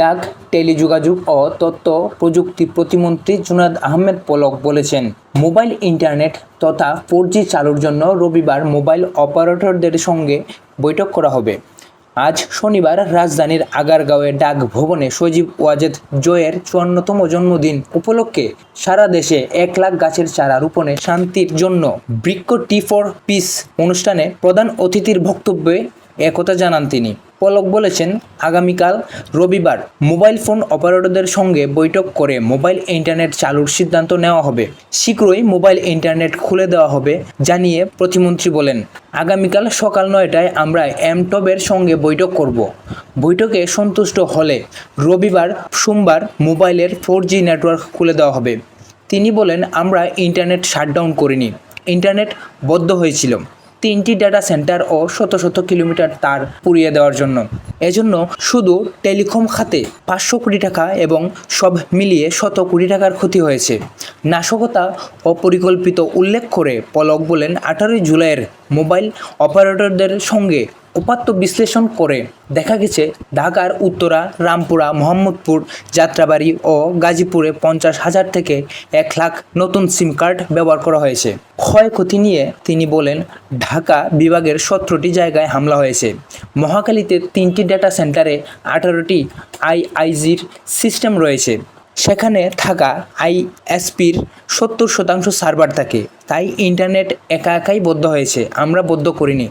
ডাক, টেলিযোগাযোগ ও তথ্য প্রযুক্তি প্রতিমন্ত্রী জুনাদ আহমেদ পলক বলেছেন, মোবাইল ইন্টারনেট তথা ফোর চালুর জন্য রবিবার মোবাইল অপারেটরদের সঙ্গে বৈঠক করা হবে। আজ শনিবার রাজধানীর আগারগাঁওয়ে ডাক ভবনে সজীব ওয়াজেদ জয়ের চুয়ান্নতম জন্মদিন উপলক্ষে সারা দেশে এক লাখ গাছের চারা রোপণে শান্তির জন্য বৃক্ষ টি ফর পিস অনুষ্ঠানে প্রধান অতিথির বক্তব্যে একথা জানান তিনি। পলক বলেছেন, আগামীকাল রবিবার মোবাইল ফোন অপারেটরদের সঙ্গে বৈঠক করে মোবাইল ইন্টারনেট চালুর সিদ্ধান্ত নেওয়া হবে। শীঘ্রই মোবাইল ইন্টারনেট খুলে দেওয়া হবে, জানিয়ে প্রতিমন্ত্রী বলেন। আগামীকাল সকাল নয়টায় আমরা এমটবের সঙ্গে বৈঠক করব। বৈঠকে সন্তুষ্ট হলে রবিবার, সোমবার মোবাইলের ফোর জি নেটওয়ার্ক খুলে দেওয়া হবে। তিনি বলেন, আমরা ইন্টারনেট শাটডাউন করিনি। ইন্টারনেট বদ্ধ হয়েছিল। তিনটি ডাটা সেন্টার ও শত শত কিলোমিটার তার পুড়িয়ে দেওয়ার জন্য। এজন্য শুধু টেলিকম খাতে পাঁচশো কোটি টাকা এবং সব মিলিয়ে শত কোটি টাকার ক্ষতি হয়েছে। নাশকতা অপরিকল্পিত উল্লেখ করে পলক বলেন, আঠারোই জুলাইয়ের মোবাইল অপারেটরদের সঙ্গে উপাত্ত বিশ্লেষণ করে দেখা গেছে, ঢাকার উত্তরা, রামপুরা, মোহাম্মদপুর, যাত্রাবাড়ি ও গাজীপুরে পঞ্চাশ হাজার থেকে এক লাখ নতুন সিম কার্ড ব্যবহার করা হয়েছে। ক্ষয়ক্ষতি নিয়ে তিনি বলেন, ঢাকা বিভাগের সতেরোটি জায়গায় হামলা হয়েছে। মহাখালীতে তিনটি ডেটা সেন্টারে আঠারোটি আইআইজির সিস্টেম রয়েছে। সেখানে থাকা আইএসপির সত্তর শতাংশ সার্ভার থাকে। তাই ইন্টারনেট একা একাই বদ্ধ হয়েছে। আমরা বদ্ধ করিনি।